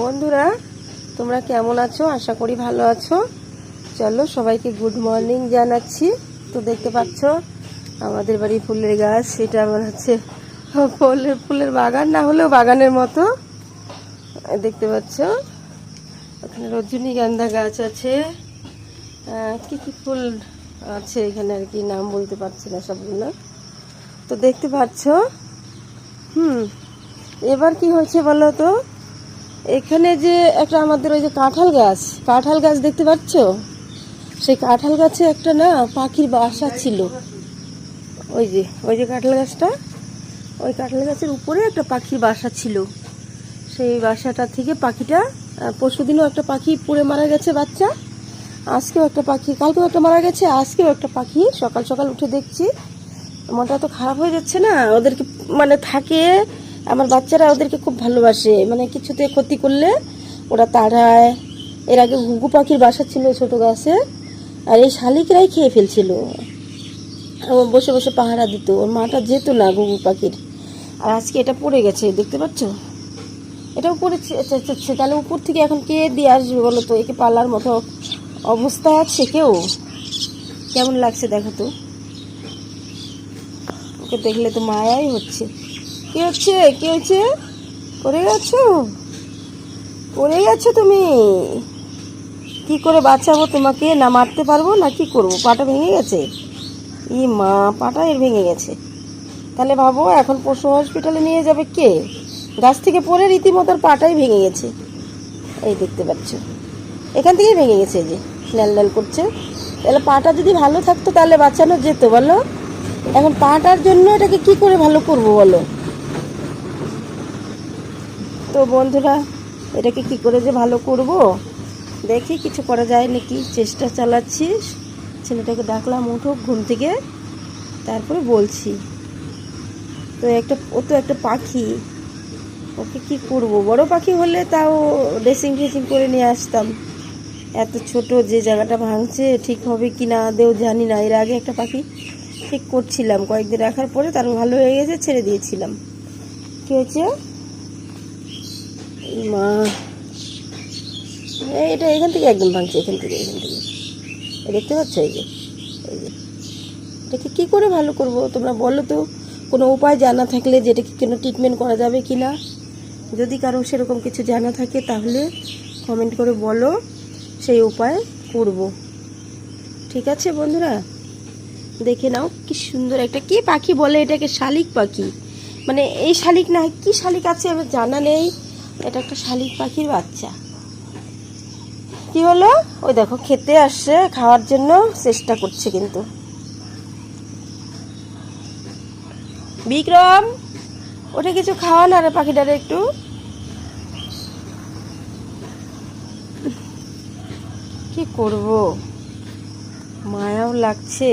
বন্ধুরা, তোমরা কেমন আছো? আশা করি ভালো আছো। চলো সবাইকে গুড মর্নিং জানাচ্ছি। তো দেখতে পাচ্ছ, আমাদের বাড়ি ফুলের গাছ। সেটা আমার হচ্ছে ফুলের ফুলের বাগান, না হলেও বাগানের মতো। দেখতে পাচ্ছ ওখানে রজনীগন্ধা গাছ আছে। কি কি ফুল আছে এখানে আর কি? নাম বলতে পারছি না সবগুলো। তো দেখতে পাচ্ছ, হুম, এবার কি হয়েছে বলো তো? এখানে যে একটা আমাদের ওই যে কাঁঠাল গাছ কাঁঠাল গাছ দেখতে পাচ্ছ? সেই কাঁঠাল গাছে একটা না পাখির বাসা ছিল। ওই যে ওই যে কাঁঠাল গাছটা, ওই কাঁঠাল গাছের উপরে একটা পাখির বাসা ছিল। সেই বাসাটা থেকে পাখিটা পরশুদিনও একটা পাখি পড়ে মারা গেছে বাচ্চা। আজকেও একটা পাখি, কালকেও একটা মারা গেছে, আজকেও একটা পাখি। সকাল সকাল উঠে দেখছি, মনটা তো খারাপ হয়ে যাচ্ছে না? ওদেরকে মানে থাকে আমার বাচ্চারা ওদেরকে খুব ভালোবাসে। মানে কিছুতে ক্ষতি করলে ওরা তাড়ায়। এর আগে ঘুঘু পাখির বাসা ছিল ছোট গাছে আর এই শালিকরাই খেয়ে ফেলছিল। বসে বসে পাহারা দিত। ওর মাটা যেত না ঘুঘু পাখির। আর আজকে এটা পড়ে গেছে দেখতে পাচ্ছ? এটাও পড়েছে আচ্ছা, আচ্ছা, আচ্ছা, তাহলে উপর থেকে এখন কে দিয়ে আসবে বলো তো? একে পালার মতো অবস্থা আছে কেউ? কেমন লাগছে দেখো তো? ওকে দেখলে তো মায়াই হচ্ছে। কি হচ্ছে? কি হচ্ছে পড়ে গেছো? পড়ে গেছো তুমি? কি করে বাঁচাবো তোমাকে? না মারতে পারব না কি করব? পাটা ভেঙে গেছে? ই মা, পাটা এর ভেঙে গেছে। তাহলে ভাবো, এখন পশু হসপিটালে নিয়ে যাবে কে? গাছ থেকে পড়ে রীতিমতো পাটাই ভেঙে গেছে। এই দেখতে পাচ্ছ। এখান থেকেই ভেঙে গেছে যে ন্যাল ন্যাল করছে। তাহলে পাটা যদি ভালো থাকতো, তাহলে বাঁচানো যেত, বলো? এখন পাটার জন্য এটাকে কি করে ভালো করব, বলো? তো বন্ধুরা, এটাকে কি করে যে ভালো করব? দেখি কিছু করা যায় নাকি। চেষ্টা চালাচ্ছি। ছেলেটাকে ডাকলাম, উঠো, ঘুম থেকে। তারপরে বলছি, তো একটা, ও তো একটা পাখি। ওকে কি করব? বড় পাখি হলে তাও ড্রেসিং, ফ্রেসিং করে নিয়ে আসতাম। এত ছোট যে জায়গাটা ভাঙছে, ঠিক হবে কি না দেও জানি না। এর আগে একটা পাখি ঠিক করছিলাম। কয়েকদিন রাখার পরে তার ভালো হয়ে গেছে, ছেড়ে দিয়েছিলাম। কি হয়েছে? মা। এটা এখান থেকে একদম ভাঙছে, এখান থেকে এখান থেকে। দেখতে পাচ্ছ, এই যে এই যে। এটাকে কী করে ভালো করব? তোমরা বলো তো, কোনো উপায় জানা থাকলে যেটাকে কোনো ট্রিটমেন্ট করা যাবে কি না? যদি কারও সেরকম কিছু জানা থাকে, তাহলে কমেন্ট করে বলো, সেই উপায় করব। ঠিক আছে, বন্ধুরা? দেখে নাও, কি সুন্দর একটা, কি পাখি বলে এটাকে শালিক পাখি? মানে এই শালিক না কি শালিক আছে আমার জানা নেই। এটা একটা শালিক পাখির বাচ্চা। কি হলো? ওই দেখো, খেতে আসছে, খাওয়ার জন্য চেষ্টা করছে কিন্তু। বিক্রম ওটা কিছু খাওয়া না রে পাখিটারে একটু? কি করব? মায়াও লাগছে।